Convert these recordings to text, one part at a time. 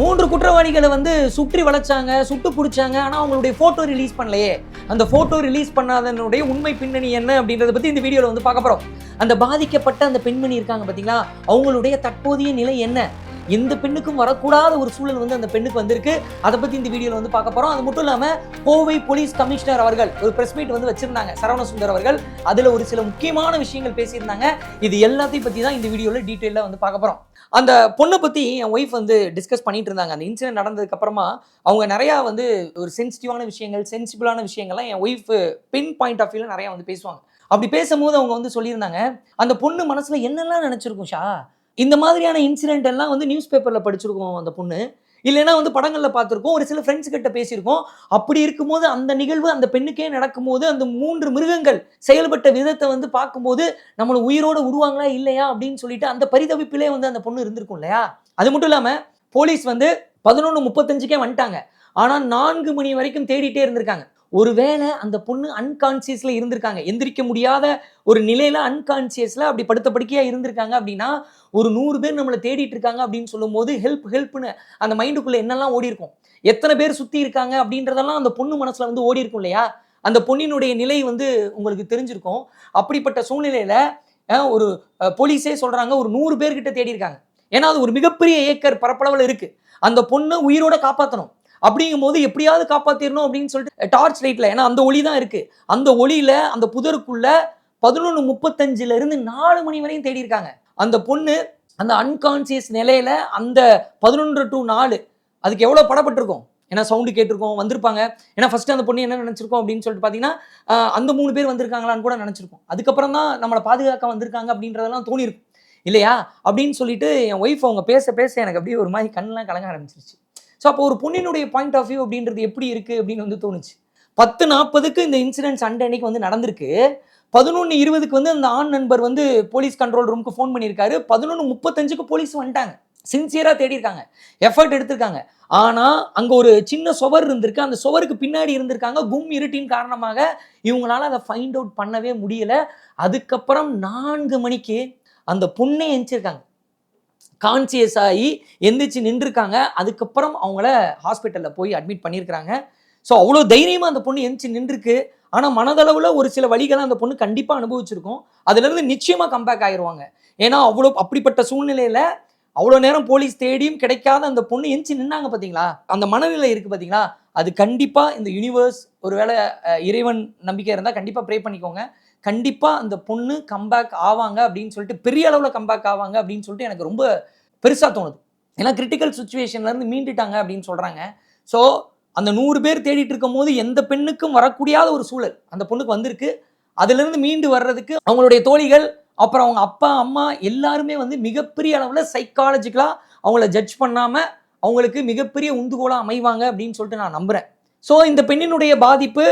மூன்று குற்றவாளிகளை வந்து சுற்றி வளைச்சாங்க சுட்டு பிடிச்சாங்க. ஆனால் அவங்களுடைய ஃபோட்டோ ரிலீஸ் பண்ணலையே. அந்த ஃபோட்டோ ரிலீஸ் பண்ணாதனுடைய உண்மை பின்னணி என்ன அப்படின்றத பற்றி இந்த வீடியோவில் வந்து பார்க்க போகிறோம் அந்த பாதிக்கப்பட்ட அந்த பெண்மணி இருக்காங்க பார்த்தீங்களா அவங்களுடைய தற்போதைய நிலை என்ன? எந்த பெண்ணுக்கும் வரக்கூடாத ஒரு சூழல் வந்து அந்த பெண்ணுக்கு வந்திருக்கு. அதை பத்தி இந்த வீடியோல வந்து பார்க்க போறோம். அது மட்டும் இல்லாம கோவை போலீஸ் கமிஷனர் அவர்கள் ஒரு பிரஸ் மீட் வந்து வச்சிருந்தாங்க. சரவண சுந்தர் அவர்கள். அதுல ஒரு சில முக்கியமான விஷயங்கள் பேசியிருந்தாங்க. இது எல்லாத்தையும் பத்தி தான் இந்த வீடியோல டீட்டெயிலாக வந்து பார்க்க போறோம். அந்த பொண்ணை பத்தி என் ஒய்ஃப் வந்து டிஸ்கஸ் பண்ணிட்டு இருந்தாங்க. அந்த இன்சிடென்ட் நடந்ததுக்கு அப்புறமா அவங்க நிறையா வந்து ஒரு சென்சிட்டிவான விஷயங்கள் சென்சிபிளான விஷயங்கள்லாம் என் ஒய்ஃப் பின் பாயிண்ட் ஆஃப் வியூல நிறையா வந்து பேசுவாங்க. அப்படி பேசும்போது அவங்க வந்து சொல்லியிருந்தாங்க அந்த பொண்ணு மனசுல என்னெல்லாம் நினைச்சிருக்கும் ஷா? இந்த மாதிரியான இன்சிடென்ட் எல்லாம் வந்து நியூஸ் பேப்பரில் படிச்சிருக்கோம் அந்த பொண்ணு. இல்லைன்னா வந்து படங்களில் பார்த்துருக்கோம். ஒரு சில ஃப்ரெண்ட்ஸ் கிட்ட பேசியிருக்கோம். அப்படி இருக்கும்போது அந்த நிகழ்வு அந்த பெண்ணுக்கே நடக்கும்போது அந்த மூன்று மிருகங்கள் செயல்பட்ட விதத்தை வந்து பார்க்கும்போது நம்மளை உயிரோடு உருவாங்களா இல்லையா அப்படின்னு சொல்லிட்டு அந்த பரிதவிப்பிலே வந்து அந்த பொண்ணு இருந்திருக்கும் இல்லையா? அது மட்டும் இல்லாமல் போலீஸ் வந்து பதினொன்று முப்பத்தஞ்சுக்கே வந்துட்டாங்க. ஆனால் நான்கு மணி வரைக்கும் தேடிட்டே இருந்திருக்காங்க. ஒருவேளை அந்த பொண்ணு அன்கான்சியஸில் இருந்திருக்காங்க. எந்திரிக்க முடியாத ஒரு நிலையில அன்கான்சியஸில் அப்படி படுத்த படுக்கையாக இருந்திருக்காங்க அப்படின்னா ஒரு நூறு பேர் நம்மளை தேடிட்டு இருக்காங்க அப்படின்னு சொல்லும்போது ஹெல்ப் ஹெல்ப்னு அந்த மைண்டுக்குள்ளே என்னெல்லாம் ஓடி இருக்கும்? எத்தனை பேர் சுற்றி இருக்காங்க அப்படின்றதெல்லாம் அந்த பொண்ணு மனசில் வந்து ஓடி இருக்கும் இல்லையா? அந்த பொண்ணினுடைய நிலை வந்து உங்களுக்கு தெரிஞ்சிருக்கும். அப்படிப்பட்ட சூழ்நிலையில் ஒரு போலீஸே சொல்கிறாங்க ஒரு நூறு பேர்கிட்ட தேடி இருக்காங்க. ஏன்னா அது ஒரு மிகப்பெரிய ஏக்கர் பரப்பளவில் இருக்குது அந்த பொண்ணை உயிரோட காப்பாற்றணும் அப்படிங்கும்போது எப்படியாவது காப்பாத்திரணும் அப்படின்னு சொல்லிட்டு டார்ச் லைட்ல ஏன்னா அந்த ஒளி தான் இருக்கு. அந்த ஒளியில அந்த புதருக்குள்ள பதினொன்று முப்பத்தஞ்சுல இருந்து நாலு மணி வரையும் தேடி இருக்காங்க. அந்த பொண்ணு அந்த அன்கான்சியஸ் நிலையில அந்த பதினொன்று டு நாலு அதுக்கு எவ்வளோ படப்பட்டிருக்கும்? ஏன்னா சவுண்டு கேட்டிருக்கோம் வந்திருப்பாங்க. ஏன்னா ஃபர்ஸ்ட் அந்த பொண்ணு என்ன நினைச்சிருக்கோம் அப்படின்னு சொல்லிட்டு பார்த்தீங்கன்னா அந்த மூணு பேர் வந்திருக்காங்களான்னு கூட நினச்சிருக்கோம். அதுக்கப்புறம் தான் நம்மளை பாதுகாக்க வந்திருக்காங்க அப்படின்றதெல்லாம் தோணியிருக்கும் இல்லையா? அப்படின்னு சொல்லிட்டு என் ஒய்ஃப் அவங்க பேச பேச எனக்கு அப்படியே ஒரு மாதிரி கண்ணெலாம் கலங்க ஆரம்பிச்சிருச்சு. ஸோ அப்போ ஒரு பொண்ணினுடைய பாயிண்ட் ஆஃப் வியூ அப்படின்றது எப்படி இருக்கு அப்படின்னு வந்து தோணுச்சு. பத்து நாற்பதுக்கு இந்த இன்சிடென்ட் சண்டை அன்னைக்கு வந்து நடந்திருக்கு. பதினொன்று இருபதுக்கு வந்து அந்த ஆண் நண்பர் வந்து போலீஸ் கண்ட்ரோல் ரூமுக்கு ஃபோன் பண்ணியிருக்காரு. பதினொன்று முப்பத்தஞ்சுக்கு போலீஸ் வந்துட்டாங்க. சின்சியராக தேடிருக்காங்க எஃபர்ட் எடுத்திருக்காங்க. ஆனால் அங்கே ஒரு சின்ன சுவர் இருந்திருக்கு. அந்த சுவருக்கு பின்னாடி இருந்திருக்காங்க. கும் இருட்டின் காரணமாக இவங்களால அதை ஃபைண்ட் அவுட் பண்ணவே முடியல. அதுக்கப்புறம் நான்கு மணிக்கு அந்த பொண்ணை எந்திச்சிருக்காங்க கான்சியஸ் ஆகி எந்திரிச்சு நின்றுருக்காங்க. அதுக்கப்புறம் அவங்கள ஹாஸ்பிட்டலில் போய் அட்மிட் பண்ணியிருக்கிறாங்க ஸோ அவ்வளோ தைரியமாக அந்த பொண்ணு எந்திரிச்சு நின்றுருக்கு. ஆனால் மனதளவில் ஒரு சில வழிகளை அந்த பொண்ணு கண்டிப்பாக அனுபவிச்சிருக்கும். அதுலேருந்து நிச்சயமாக கம்பேக் ஆயிடுவாங்க ஏன்னா அவ்வளோ அப்படிப்பட்ட சூழ்நிலையில் அவ்வளோ நேரம் போலீஸ் தேடியும் கிடைக்காத அந்த பொண்ணு எந்திச்சு நின்னாங்க பார்த்தீங்களா அந்த மனநிலை இருக்குது பார்த்தீங்களா அது கண்டிப்பாக இந்த யூனிவர்ஸ் ஒருவேளை இறைவன் நம்பிக்கை இருந்தால் கண்டிப்பாக ப்ரே பண்ணிக்கோங்க. கண்டிப்பாக அந்த பொண்ணு கம்பேக் ஆவாங்க அப்படின்னு சொல்லிட்டு பெரிய அளவில் கம்பேக் ஆவாங்க அப்படின்னு சொல்லிட்டு எனக்கு ரொம்ப பெருசாக தோணுது. ஏன்னா கிரிட்டிக்கல் சுச்சுவேஷன்லேருந்து மீண்டுட்டாங்க அப்படின்னு சொல்கிறாங்க ஸோ அந்த நூறு பேர் தேடிட்டு இருக்கும் போது எந்த பெண்ணுக்கும் வரக்கூடியாத ஒரு சூழல் அந்த பொண்ணுக்கு வந்திருக்கு. அதுலேருந்து மீண்டு வர்றதுக்கு அவங்களுடைய தோழிகள் அப்புறம் அவங்க அப்பா அம்மா எல்லாருமே வந்து மிகப்பெரிய அளவில் சைக்காலஜிக்கலாக அவங்கள ஜட்ஜ் பண்ணாமல் அவங்களுக்கு மிகப்பெரிய உந்துகோலாக அமைவாங்க அப்படின்னு சொல்லிட்டு நான் நம்புகிறேன் ஸோ இந்த பெண்ணினுடைய பாதிப்பு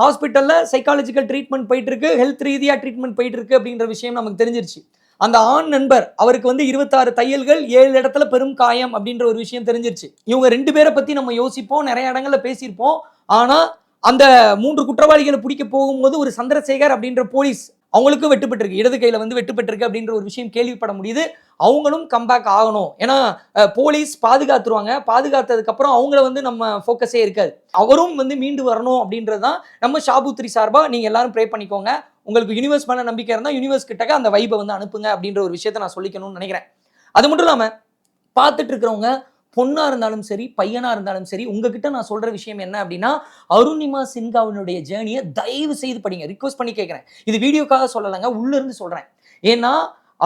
ஹாஸ்பிட்டலில் சைக்காலஜிக்கல் ட்ரீட்மெண்ட் போயிட்டுருக்கு ஹெல்த் ரீதியாக ட்ரீட்மெண்ட் போயிட்டுருக்கு அப்படின்ற விஷயம் நமக்கு தெரிஞ்சிருச்சு. அந்த ஆண் நண்பர் அவருக்கு வந்து இருபத்தாறு தையல்கள் ஏழு இடத்துல பெரும் காயம் அப்படின்ற ஒரு விஷயம் தெரிஞ்சிருச்சு. இவங்க ரெண்டு பேரை பற்றி நம்ம யோசிப்போம் நிறைய இடங்களில் பேசியிருப்போம். ஆனால் அந்த மூன்று குற்றவாளிகளை பிடிக்க போகும்போது ஒரு சந்திரசேகர் அப்படின்ற போலீஸ் அவங்களுக்கும் வெட்டுப்பட்டிருக்கு இடது கையில் வந்து வெட்டுப்பட்டிருக்கு அப்படின்ற ஒரு விஷயம் கேள்விப்பட முடியுது. அவங்களும் கம்பேக் ஆகணும். ஏன்னா போலீஸ் பாதுகாத்துருவாங்க. பாதுகாத்ததுக்கப்புறம் அவங்கள வந்து நம்ம ஃபோக்கஸே இருக்காது. அவரும் வந்து மீண்டு வரணும் அப்படின்றது தான் நம்ம ஷாபுத்ரி சார்பாக நீங்கள் எல்லாரும் ப்ரே பண்ணிக்கோங்க. உங்களுக்கு யூனிவர்ஸ் மேலே நம்பிக்கை இருந்தால் யூனிவர்ஸ் கிட்டக்க அந்த வைப்பை வந்து அனுப்புங்க அப்படின்ற ஒரு விஷயத்த நான் சொல்லிக்கணும்னு நினைக்கிறேன். அது மட்டும் இல்லாமல் பார்த்துட்டு இருக்கிறவங்க பொண்ணாக இருந்தாலும் சரி பையனாக இருந்தாலும் சரி உங்ககிட்ட நான் சொல்கிற விஷயம் என்ன அப்படின்னா அருணிமா சின்காவினுடைய ஜேர்னியை தயவு செய்து படிங்க. ரிக்வஸ்ட் பண்ணி கேட்குறேன் இது வீடியோக்காக சொல்லலைங்க உள்ளேருந்து சொல்கிறேன் ஏன்னா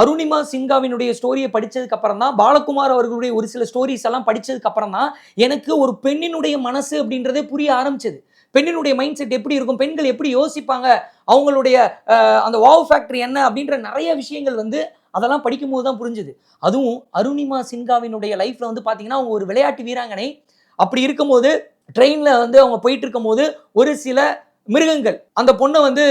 அருணிமா சிங்காவினுடைய ஸ்டோரியை படித்ததுக்கு அப்புறம் தான் பாலகுமார் அவர்களுடைய ஒரு சில ஸ்டோரிஸ் எல்லாம் படித்ததுக்கு அப்புறம் தான் எனக்கு ஒரு பெண்ணினுடைய மனசு அப்படின்றதே புரிய ஆரம்பிச்சது. பெண்ணினுடைய மைண்ட் செட் எப்படி இருக்கும்? பெண்கள் எப்படி யோசிப்பாங்க? அவங்களுடைய அந்த வாவ் ஃபேக்டரி என்ன அப்படின்ற நிறைய விஷயங்கள் வந்து அதெல்லாம் படிக்கும்போது தான் புரிஞ்சுது. அதுவும் அருணிமா சின்காவினுடைய லைஃப்பில் வந்து பார்த்தீங்கன்னா அவங்க ஒரு விளையாட்டு வீராங்கனை. அப்படி இருக்கும்போது ட்ரெயினில் வந்து அவங்க போயிட்டு இருக்கும்போது ஒரு சில மிருகங்கள். அந்த பொண்ணை வந்து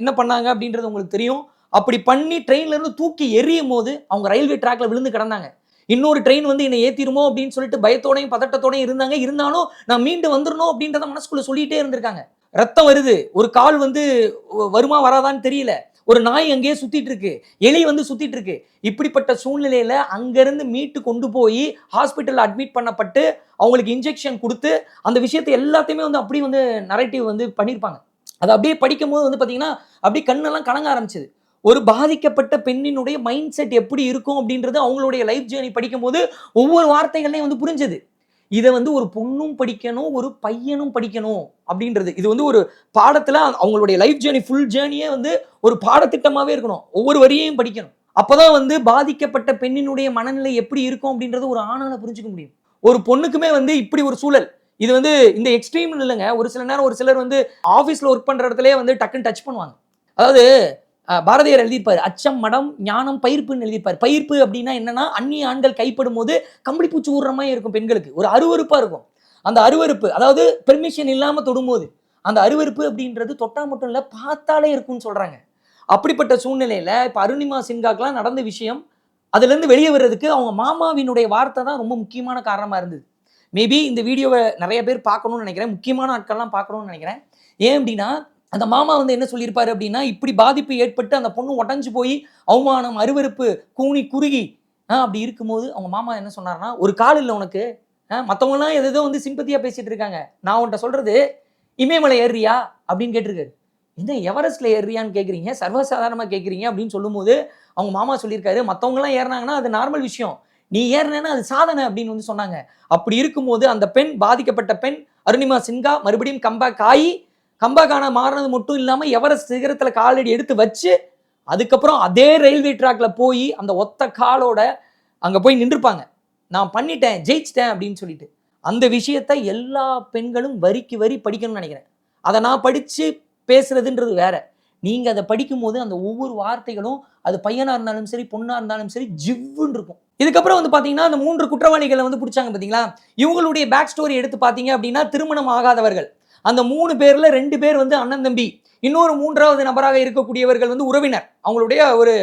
என்ன பண்ணாங்க அப்படின்றது உங்களுக்கு தெரியும். அப்படி பண்ணி ட்ரெயின்ல இருந்து தூக்கி எறியும் போது அவங்க ரயில்வே ட்ராக்ல விழுந்து கிடந்தாங்க. இன்னொரு ட்ரெயின் வந்து என்னை ஏத்திருமோ அப்படின்னு சொல்லிட்டு பயத்தோடையும் பதட்டத்தோடையும் இருந்தாங்க. இருந்தாலும் நான் மீண்டு வந்துடணும் அப்படின்றத மனசுக்குள்ள சொல்லிட்டே இருந்திருக்காங்க. ரத்தம் வருது. ஒரு கால் வந்து வருமா வராதான்னு தெரியல. ஒரு நாய் அங்கேயே சுத்திட்டு இருக்கு. எலி வந்து சுத்திட்டு இருக்கு. இப்படிப்பட்ட சூழ்நிலையில அங்கிருந்து மீட்டு கொண்டு போய் ஹாஸ்பிட்டல் அட்மிட் பண்ணப்பட்டு அவங்களுக்கு இன்ஜெக்ஷன் கொடுத்து அந்த விஷயத்தை எல்லாத்தையுமே வந்து அப்படியே வந்து நரேட்டிவ் வந்து பண்ணியிருப்பாங்க. அதை அப்படியே படிக்கும் போது வந்து பார்த்தீங்கன்னா அப்படியே கண்ணெல்லாம் கலங்க ஆரம்பிச்சது. ஒரு பாதிக்கப்பட்ட பெண்ணினுடைய மைண்ட் செட் எப்படி இருக்கும் அப்படின்றது அவங்களுடைய லைஃப் ஜேர்னி படிக்கும்போது ஒவ்வொரு வார்த்தைகளையும் வந்து புரிஞ்சது. இதை வந்து ஒரு பொண்ணும் படிக்கணும் ஒரு பையனும் படிக்கணும் அப்படின்றது. இது வந்து ஒரு பாடத்தில் அவங்களுடைய லைஃப் ஜேர்னி ஃபுல் ஜேர்னியே வந்து ஒரு பாடத்திட்டமாகவே இருக்கணும். ஒவ்வொரு வரியையும் படிக்கணும். அப்போதான் வந்து பாதிக்கப்பட்ட பெண்ணினுடைய மனநிலை எப்படி இருக்கும் அப்படின்றது ஒரு ஆணால புரிஞ்சுக்க முடியும். ஒரு பொண்ணுக்குமே வந்து இப்படி ஒரு சூழல். இது வந்து இந்த எக்ஸ்ட்ரீம் இல்லைங்க. ஒரு சில நேரம் ஒரு சிலர் வந்து ஆஃபீஸில் ஒர்க் பண்ணுற இடத்துலேயே வந்து டக்குன்னு டச் பண்ணுவாங்க. அதாவது பாரதியார் எழுதியிருப்பார் அச்சம் மடம் ஞானம் பயிர்ப்புன்னு எழுதியிருப்பார். பயிர்ப்பு அப்படின்னா என்னன்னா அந்நிய ஆண்கள் கைப்படும் போது கம்பளி பூச்சி ஊடுற மாதிரி இருக்கும் பெண்களுக்கு. ஒரு அருவருப்பா இருக்கும். அந்த அருவருப்பு அதாவது பெர்மிஷன் இல்லாம தொடும்போது அந்த அருவருப்பு அப்படின்றது தொட்டா மட்டும் இல்ல பார்த்தாலே இருக்கும்னு சொல்றாங்க. அப்படிப்பட்ட சூழ்நிலையில இப்ப அருணிமா சின்காக்கெல்லாம் நடந்த விஷயம் அதுல இருந்து வெளியே வர்றதுக்கு அவங்க மாமாவினுடைய வார்த்தை தான் ரொம்ப முக்கியமான காரணமா இருந்தது. மேபி இந்த வீடியோவை நிறைய பேர் பார்க்கணும்னு நினைக்கிறேன் முக்கியமான ஆட்கள்லாம் பார்க்கணும்னு நினைக்கிறேன். ஏன் அப்படின்னா அந்த மாமா வந்து என்ன சொல்லியிருப்பாரு அப்படின்னா இப்படி பாதிப்பு ஏற்பட்டு அந்த பொண்ணு உடஞ்சு போய் அவமானம் அருவருப்பு கூனி குறுகி ஆ, அப்படி இருக்கும்போது அவங்க மாமா என்ன சொன்னார்னா ஒரு கால் இல்லை உனக்கு. மற்றவங்களாம் எதோ வந்து சிம்பத்தியாக பேசிட்டு இருக்காங்க. நான் உன்கிட்ட சொல்றது இமயமலை ஏறுறியா? அப்படின்னு கேட்டிருக்காரு. என்ன எவரெஸ்ட்ல ஏறுறியான்னு கேட்குறீங்க? சர்வசாதாரணமாக கேட்குறீங்க? அப்படின்னு சொல்லும்போது அவங்க மாமா சொல்லியிருக்காரு மற்றவங்களாம் ஏறினாங்கன்னா அது நார்மல் விஷயம். நீ ஏறினா அது சாதனை அப்படின்னு வந்து சொன்னாங்க. அப்படி இருக்கும்போது அந்த பெண் பாதிக்கப்பட்ட பெண் அருணிமா சின்ஹா மறுபடியும் கம்பேக் ஆகி கம்பேக் மாறினது மட்டும் இல்லாமல் எவரெஸ்ட் சிகரத்தில் காலடி எடுத்து வச்சு அதுக்கப்புறம் அதே ரயில்வே ட்ராக்ல போய் அந்த ஒத்த காலோட அங்கே போய் நின்றுப்பாங்க. நான் பண்ணிட்டேன் ஜெயிச்சிட்டேன் அப்படின்னு சொல்லிட்டு. அந்த விஷயத்தை எல்லா பெண்களும் வரிக்கு வரி படிக்கணும்னு நினைக்கிறேன். அதை நான் படித்து பேசுறதுன்றது வேற. நீங்கள் அதை படிக்கும்போது அந்த ஒவ்வொரு வார்த்தைகளும் அது பையனாக இருந்தாலும் சரி பொண்ணாக இருந்தாலும் சரி ஜிவ்வுன்னு இருக்கும். இதுக்கப்புறம் வந்து பார்த்தீங்கன்னா அந்த மூன்று குற்றவாளிகளை வந்து பிடிச்சாங்க பார்த்தீங்களா இவங்களுடைய பேக் ஸ்டோரி எடுத்து பார்த்தீங்க அப்படின்னா திருமணம் ஆகாதவர்கள். அந்த மூணு பேர்ல ரெண்டு பேர் வந்து அண்ணன் தம்பி. இன்னொரு மூன்றாவது நபராக இருக்கக்கூடியவர்கள் வந்து உறவினர். அவங்களுடைய ஒரு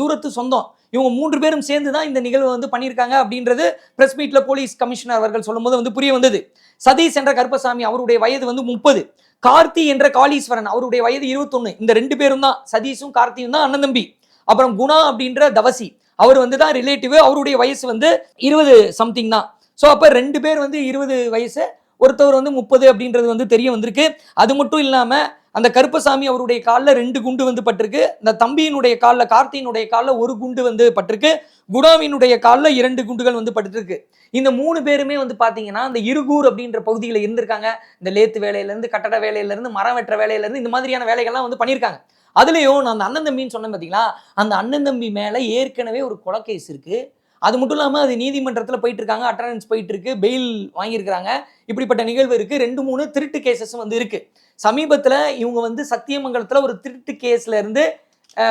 தூரத்து சொந்தம். இவங்க மூன்று பேரும் சேர்ந்து தான் இந்த நிகழ்வு வந்து பண்ணியிருக்காங்க அப்படின்றது பிரஸ் மீட்ல போலீஸ் கமிஷனர் அவர்கள் சொல்லும்போது வந்து புரிய வந்தது. சதீஷ் என்ற கருப்பசாமி அவருடைய வயது வந்து முப்பது. கார்த்தி என்ற காளீஸ்வரன் அவருடைய வயது 21 இந்த ரெண்டு பேரும் தான் சதீஷும் கார்த்தியும் தான் அண்ணன் தம்பி. அப்புறம் குணா அப்படின்ற தவசி. அவர் வந்து தான் ரிலேட்டிவ் அவருடைய வயசு வந்து இருபது சம்திங் தான். ஸோ அப்போ ரெண்டு பேர் வந்து இருபது வயசு ஒருத்தவர் வந்து முப்பது அப்படின்றது வந்து தெரிய வந்திருக்கு. அது மட்டும் இல்லாமல் அந்த கருப்பசாமி அவருடைய காலில் ரெண்டு குண்டு வந்து பட்டிருக்கு. இந்த தம்பியினுடைய காலில் கார்த்தியினுடைய காலில் ஒரு குண்டு வந்து பட்டிருக்கு. குடாவினுடைய காலில் இரண்டு குண்டுகள் வந்து பட்டிருக்கு. இந்த மூணு பேருமே வந்து பார்த்தீங்கன்னா இந்த இருகூர் அப்படின்ற பகுதியில் இருந்திருக்காங்க. இந்த லேத்து வேலையிலேருந்து கட்டட வேலையிலேருந்து மரம் வெட்டுற வேலையிலேருந்து இந்த மாதிரியான வேலைகள்லாம் வந்து பண்ணியிருக்காங்க. அதுலேயும் நான் அந்த அண்ணன் தம்பின்னு சொன்னேன் பார்த்தீங்களா அந்த அண்ணன் தம்பி மேலே ஏற்கனவே ஒரு கொலக்கேஸ் இருக்குது அது மட்டும் இல்லாமல் அது நீதிமன்றத்தில் போயிட்டு இருக்காங்க அட்டண்டன்ஸ் போயிட்டு இருக்கு பெயில் வாங்கியிருக்கிறாங்க. இப்படிப்பட்ட நிகழ்வு இருக்கு. ரெண்டு மூணு திருட்டு கேசஸும் வந்து இருக்கு. சமீபத்தில் இவங்க வந்து சத்தியமங்கலத்தில் ஒரு திருட்டு கேஸ்ல இருந்து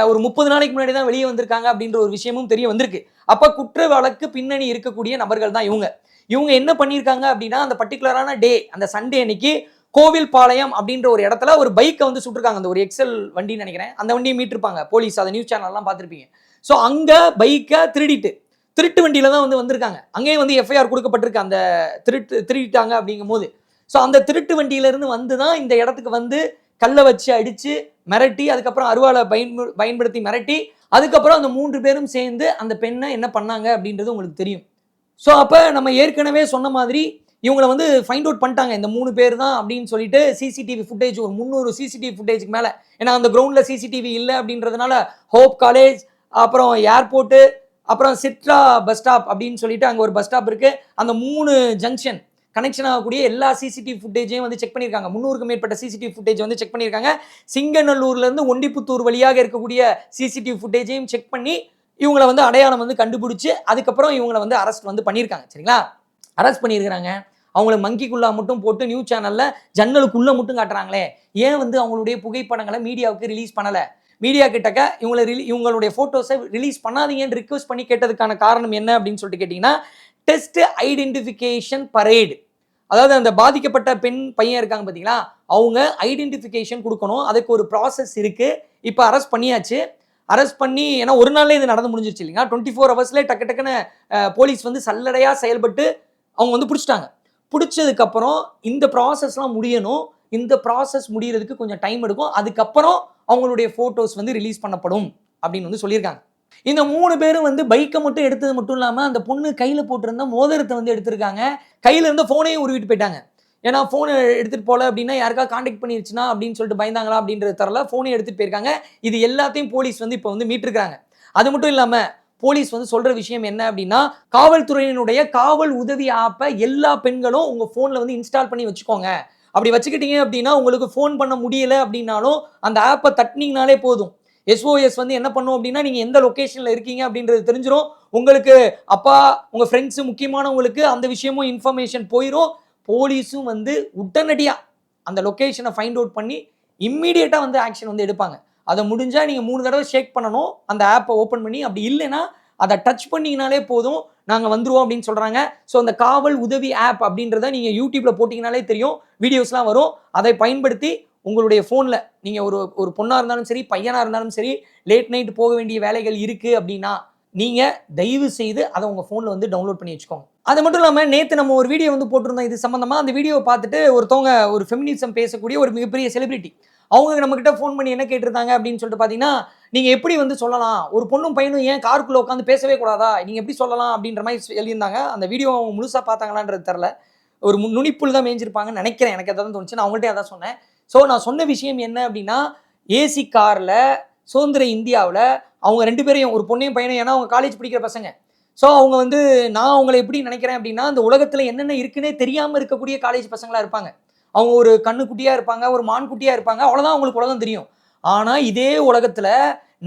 ஒரு முப்பது நாளைக்கு முன்னாடி தான் வெளியே வந்திருக்காங்க அப்படின்ற ஒரு விஷயமும் தெரிய வந்திருக்கு. அப்போ குற்ற வழக்கு பின்னணி இருக்கக்கூடிய நபர்கள் தான் இவங்க. இவங்க என்ன பண்ணியிருக்காங்க அப்படின்னா அந்த பர்டிகுலரான டே அந்த சண்டே அன்னைக்கு கோவில் பாளையம் அப்படின்ற ஒரு இடத்துல ஒரு பைக்கை வந்து சுட்டிருக்காங்க. அந்த ஒரு எக்ஸல் வண்டின்னு நினைக்கிறேன். அந்த வண்டியை மீட்டிருப்பாங்க. போலீஸ் அதை நியூஸ் சேனல்லாம் பார்த்துருப்பீங்க. ஸோ அங்கே பைக்கை திருடிட்டு திருட்டு வண்டியில தான் வந்து வந்திருக்காங்க. அங்கேயும் வந்து எஃப்ஐஆர் கொடுக்கப்பட்டிருக்கு. அந்த திருட்டு திருடிட்டாங்க அப்படிங்கும் போது ஸோ அந்த திருட்டு வண்டியில இருந்து வந்து தான் இந்த இடத்துக்கு வந்து கல்லை வச்சு அடித்து மிரட்டி அதுக்கப்புறம் அருவாளை பயன்பு பயன்படுத்தி மிரட்டி அதுக்கப்புறம் அந்த மூன்று பேரும் சேர்ந்து அந்த பெண்ணை என்ன பண்ணாங்க அப்படின்றது உங்களுக்கு தெரியும். ஸோ அப்போ நம்ம ஏற்கனவே சொன்ன மாதிரி இவங்கள வந்து ஃபைண்ட் அவுட் பண்ணிட்டாங்க. இந்த மூணு பேர் தான் அப்படின்னு சொல்லிட்டு சிசிடிவி ஃபுட்டேஜ் ஒரு முந்நூறு சிசிடிவி ஃபுட்டேஜுக்கு மேலே. ஏன்னா அந்த கிரவுண்டில் சிசிடிவி இல்லை அப்படின்றதுனால ஹோப் காலேஜ் அப்புறம் ஏர்போர்ட்டு அப்புறம் சிட்ரா பஸ் ஸ்டாப் அப்படின்னு சொல்லிட்டு அங்கே ஒரு பஸ் ஸ்டாப் இருக்குது அந்த மூணு ஜங்ஷன் கனெக்ஷன் ஆகக்கூடிய எல்லா சிசிடிவி ஃபுட்டேஜையும் வந்து செக் பண்ணியிருக்காங்க. முந்நூறுக்கும் மேற்பட்ட சிசிடிவி ஃபுட்டேஜ் வந்து செக் பண்ணியிருக்காங்க. சிங்கநல்லூர்லேருந்து ஒண்டிப்புத்தூர் வழியாக இருக்கக்கூடிய சிசிடிவி ஃபுட்டேஜையும் செக் பண்ணி இவங்களை வந்து அடையாளம் வந்து கண்டுபிடிச்சி அதுக்கப்புறம் இவங்களை வந்து அரெஸ்ட் வந்து பண்ணியிருக்காங்க. சரிங்களா? அரெஸ்ட் பண்ணியிருக்கிறாங்க. அவங்கள மங்கிக்குள்ளா மட்டும் போட்டு நியூஸ் சேனலில் ஜன்னலுக்குள்ளே மட்டும் காட்டுறாங்களே. ஏன் வந்து அவங்களுடைய புகைப்படங்களை மீடியாவுக்கு ரிலீஸ் பண்ணலை? மீடியா கிட்டக்க இவங்களை ரிலீ இவங்களுடைய ஃபோட்டோஸை ரிலீஸ் பண்ணாதீங்கன்னு ரிக்வஸ்ட் பண்ணி கேட்டதுக்கான காரணம் என்ன அப்படின்னு சொல்லிட்டு கேட்டிங்கன்னா டெஸ்ட் ஐடென்டிஃபிகேஷன் பரேடு அதாவது அந்த பாதிக்கப்பட்ட பெண் பையன் இருக்காங்க பார்த்தீங்களா அவங்க ஐடென்டிஃபிகேஷன் கொடுக்கணும். அதுக்கு ஒரு ப்ராசஸ் இருக்குது இப்போ அரெஸ்ட் பண்ணியாச்சு. அரெஸ்ட் பண்ணி ஏன்னா ஒரு நாளில் இது நடந்து முடிஞ்சிருச்சு இல்லைங்க டுவெண்ட்டி ஃபோர் ஹவர்ஸ்லேயே டக்கு டக்குன்னு போலீஸ் வந்து சல்லடையாக செயல்பட்டு அவங்க வந்து பிடிச்சிட்டாங்க. பிடிச்சதுக்கப்புறம் இந்த ப்ராசஸ்லாம் முடியணும். இந்த ப்ராசஸ் முடிகிறதுக்கு கொஞ்சம் டைம் எடுக்கும். அதுக்கப்புறம் அவங்களுடைய ஃபோட்டோஸ் வந்து ரிலீஸ் பண்ணப்படும் அப்படின்னு வந்து சொல்லியிருக்காங்க. இந்த மூணு பேரும் வந்து பைக்கை மட்டும் எடுத்தது மட்டும் இல்லாமல் அந்த பொண்ணு கையில் போட்டிருந்த மோதிரத்தை வந்து எடுத்திருக்காங்க. கையில் இருந்த ஃபோனையும் உருவிட்டு போயிட்டாங்க. ஏன்னா ஃபோனை எடுத்துகிட்டு போகல அப்படின்னா யாருக்கா காண்டாக்ட் பண்ணிருச்சுன்னா அப்படின்னு சொல்லிட்டு பயந்தாங்களா அப்படின்றது தரல ஃபோனை எடுத்துகிட்டு போயிருக்காங்க. இது எல்லாத்தையும் போலீஸ் வந்து இப்போ வந்து மீட்டிருக்காங்க அது மட்டும் இல்லாமல் போலீஸ் வந்து சொல்கிற விஷயம் என்ன அப்படின்னா காவல்துறையினுடைய காவல் உதவி ஆப்பை எல்லா பெண்களும் உங்கள் ஃபோனில் வந்து இன்ஸ்டால் பண்ணி வச்சுக்கோங்க. அப்படி வச்சுக்கிட்டீங்க அப்படின்னா உங்களுக்கு ஃபோன் பண்ண முடியல அப்படின்னாலும் அந்த ஆப்பை தட்டினீங்கனாலே போதும். எஸ்ஓஎஸ் வந்து என்ன பண்ணும் அப்படின்னா நீங்கள் எந்த லொக்கேஷனில் இருக்கீங்க அப்படின்றது தெரிஞ்சிடும் உங்களுக்கு அப்பா உங்கள் ஃப்ரெண்ட்ஸு முக்கியமானவங்களுக்கு அந்த விஷயமும் இன்ஃபர்மேஷன் போயிடும் போலீஸும் வந்து உடனடியாக அந்த லொக்கேஷனை ஃபைண்ட் அவுட் பண்ணி இம்மீடியட்டாக வந்து ஆக்ஷன் வந்து எடுப்பாங்க. அதை முடிஞ்சால் நீங்கள் மூணு தடவை ஷேக் பண்ணணும். அந்த ஆப்பை ஓப்பன் பண்ணி அப்படி இல்லைன்னா அதை டச் பண்ணிங்கனாலே போதும். நாங்கள் வந்துருவோம் அப்படின்னு சொல்கிறாங்க ஸோ அந்த காவல் உதவி ஆப் அப்படின்றத நீங்கள் யூடியூப்பில் போட்டிங்கனாலே தெரியும். வீடியோஸ்லாம் வரும். அதை பயன்படுத்தி உங்களுடைய ஃபோனில் நீங்கள் ஒரு ஒரு பொண்ணாக இருந்தாலும் சரி பையனாக இருந்தாலும் சரி லேட் நைட் போக வேண்டிய வேலைகள் இருக்குது அப்படின்னா நீங்கள் தயவு செய்து அதை உங்கள் ஃபோனில் வந்து டவுன்லோட் பண்ணி வச்சுக்கோங்க. அது மட்டும் இல்லாமல் நேற்று நம்ம ஒரு வீடியோ வந்து போட்டிருந்தோம். இது சம்மந்தமாக அந்த வீடியோவை பார்த்துட்டு ஒருத்தவங்க ஒரு ஃபெமினிசம் பேசக்கூடிய ஒரு மிகப்பெரிய செலிபிரிட்டி அவங்க நம்மக்கிட்ட ஃபோன் பண்ணி என்ன கேட்டிருந்தாங்க அப்படின்னு சொல்லிட்டு பார்த்தீங்கன்னா நீங்கள் எப்படி வந்து சொல்லலாம்? ஒரு பொண்ணும் பையனும் ஏன் காருக்குள்ளே உட்காந்து பேசவே கூடாதா? நீங்கள் எப்படி சொல்லலாம் அப்படின்ற மாதிரி எழுதியிருந்தாங்க அந்த வீடியோ அவங்க முழுசாக பார்த்தாங்களான்றது தெரில ஒரு நுனிப்புள் தான் மேய்ஞ்சிருப்பாங்கன்னு நினைக்கிறேன். எனக்கு அதான் தோணுச்சு. நான் அவங்கள்ட்ட அதான் சொன்னேன். ஸோ நான் சொன்ன விஷயம் என்ன அப்படின்னா ஏசி காரில் சுதந்திர இந்தியாவில் அவங்க ரெண்டு பேரையும் ஒரு பொண்ணையும் பையனும் ஏன்னா அவங்க காலேஜ் படிக்கிற பசங்க. ஸோ அவங்க வந்து நான் அவங்கள எப்படி நினைக்கிறேன் அப்படின்னா அந்த உலகத்தில் என்னென்ன இருக்குன்னே தெரியாமல் இருக்கக்கூடிய காலேஜ் பசங்களாக இருப்பாங்க. அவங்க ஒரு கண்ணுக்குட்டியாக இருப்பாங்க ஒரு மான்குட்டியாக இருப்பாங்க அவ்வளோதான் அவங்களுக்கு உலகம் தெரியும். ஆனால் இதே உலகத்தில்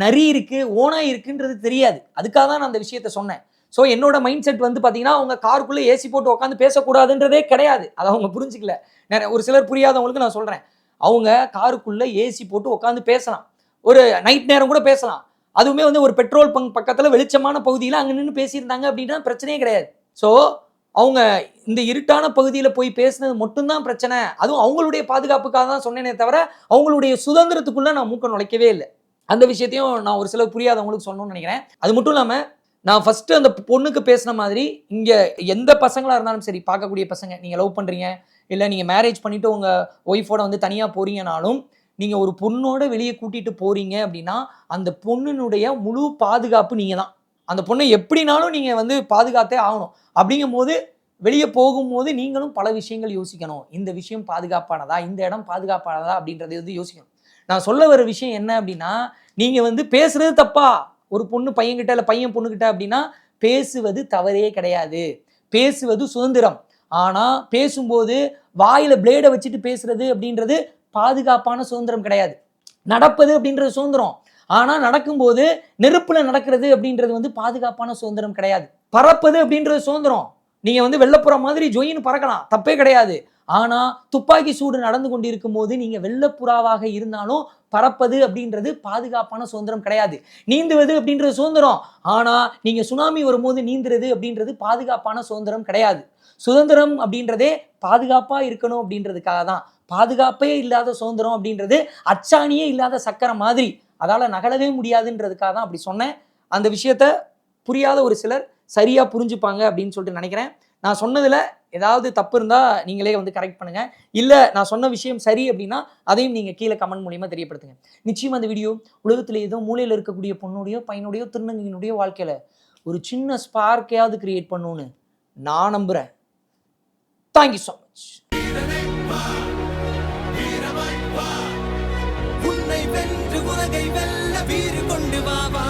நரி இருக்குது ஓனாய் இருக்குன்றது தெரியாது. அதுக்காக தான் நான் அந்த விஷயத்த சொன்னேன். ஸோ என்னோட மைண்ட் செட் வந்து பார்த்தீங்கன்னா அவங்க காருக்குள்ளே ஏசி போட்டு உட்காந்து பேசக்கூடாதுன்றதே கிடையாது. அதை அவங்க புரிஞ்சிக்கல. நிறைய ஒரு சிலர் புரியாதவங்களுக்கு நான் சொல்கிறேன் அவங்க காருக்குள்ளே ஏசி போட்டு உட்காந்து பேசலாம். ஒரு நைட் நேரம் கூட பேசலாம். அதுவுமே வந்து ஒரு பெட்ரோல் பங்க் பக்கத்தில் வெளிச்சமான பகுதியில் அங்கே நின்று பேசியிருந்தாங்க அப்படின்னா பிரச்சனையே கிடையாது. ஸோ அவங்க இந்த இருட்டான பகுதியில் போய் பேசுனது மட்டும்தான் பிரச்சனை. அதுவும் அவங்களுடைய பாதுகாப்புக்காக தான் சொன்னேனே தவிர அவங்களுடைய சுதந்திரத்துக்குள்ளே நான் மூக்க நுழைக்கவே இல்லை. அந்த விஷயத்தையும் நான் ஒரு சிலர் புரியாதவங்களுக்கு சொல்லணும்னு நினைக்கிறேன். அது மட்டும் இல்லாமல் நான் ஃபஸ்ட்டு அந்த பொண்ணுக்கு பேசின மாதிரி இங்கே எந்த பசங்களாக இருந்தாலும் சரி பார்க்கக்கூடிய பசங்க நீங்கள் லவ் பண்ணுறீங்க இல்லை நீங்கள் மேரேஜ் பண்ணிவிட்டு உங்கள் ஒய்ஃபோட வந்து தனியாக போகிறீங்கனாலும் நீங்கள் ஒரு பொண்ணோட வெளியே கூட்டிகிட்டு போகிறீங்க அப்படின்னா அந்த பொண்ணினுடைய முழு பாதுகாப்பு நீங்கள் தான் அந்த பொண்ணை எப்படினாலும் நீங்கள் வந்து பாதுகாத்தே ஆகணும். அப்படிங்கும்போது வெளியே போகும்போது நீங்களும் பல விஷயங்கள் யோசிக்கணும். இந்த விஷயம் பாதுகாப்பானதா? இந்த இடம் பாதுகாப்பானதா? அப்படின்றத வந்து யோசிக்கணும். நான் சொல்ல வர விஷயம் என்ன அப்படின்னா நீங்கள் வந்து பேசுறது தப்பா? ஒரு பொண்ணு பையன்கிட்ட இல்லை பையன் பொண்ணுகிட்ட அப்படின்னா பேசுவது தவறே கிடையாது. பேசுவது சுதந்திரம். ஆனால் பேசும்போது வாயில பிளேடை வச்சுட்டு பேசுறது அப்படின்றது பாதுகாப்பான சுதந்திரம் கிடையாது. நடப்பது அப்படின்றது சுதந்திரம். ஆனால் நடக்கும்போது நெருப்பில் நடக்கிறது அப்படின்றது வந்து பாதுகாப்பான சுதந்திரம் கிடையாது. பறப்பது அப்படின்றது சுதந்திரம். நீங்கள் வந்து வெள்ளப்புற மாதிரி ஜொயின்னு பறக்கலாம். தப்பே கிடையாது. ஆனால் துப்பாக்கி சூடு நடந்து கொண்டிருக்கும் போது நீங்கள் வெள்ளப்புறாவாக இருந்தாலும் பறப்பது அப்படின்றது பாதுகாப்பான சுதந்திரம் கிடையாது. நீந்துவது அப்படின்றது சுதந்திரம். ஆனால் நீங்கள் சுனாமி வரும்போது நீந்துறது அப்படின்றது பாதுகாப்பான சுதந்திரம் கிடையாது. சுதந்திரம் அப்படின்றதே பாதுகாப்பாக இருக்கணும் அப்படின்றதுக்காக தான் பாதுகாப்பே இல்லாத சுதந்திரம் அப்படின்றது அச்சாணியே இல்லாத சக்கரை மாதிரி. அதால் நகலவே முடியாதுன்றதுக்காக தான் அப்படி சொன்னேன். அந்த விஷயத்த புரியாத ஒரு சிலர் சரியாக புரிஞ்சுப்பாங்க அப்படின்னு சொல்லிட்டு நினைக்கிறேன். நான் சொன்னதில் ஏதாவது தப்பு இருந்தால் நீங்களே வந்து கரெக்ட் பண்ணுங்கள் இல்லை நான் சொன்ன விஷயம் சரி அப்படின்னா அதையும் நீங்கள் கீழே கமெண்ட் மூலியமாக தெரியப்படுத்துங்க. நிச்சயம் அந்த வீடியோ உலகத்தில் ஏதோ மூலையில் இருக்கக்கூடிய பொண்ணுடையோ பையனுடையோ திருநங்கையினுடைய வாழ்க்கையில் ஒரு சின்ன ஸ்பார்க்கையாவது கிரியேட் பண்ணுன்னு நான் நம்புகிறேன் தேங்க்யூ ஸோ மச் உலகை வெல்ல வீறு கொண்டு வாவா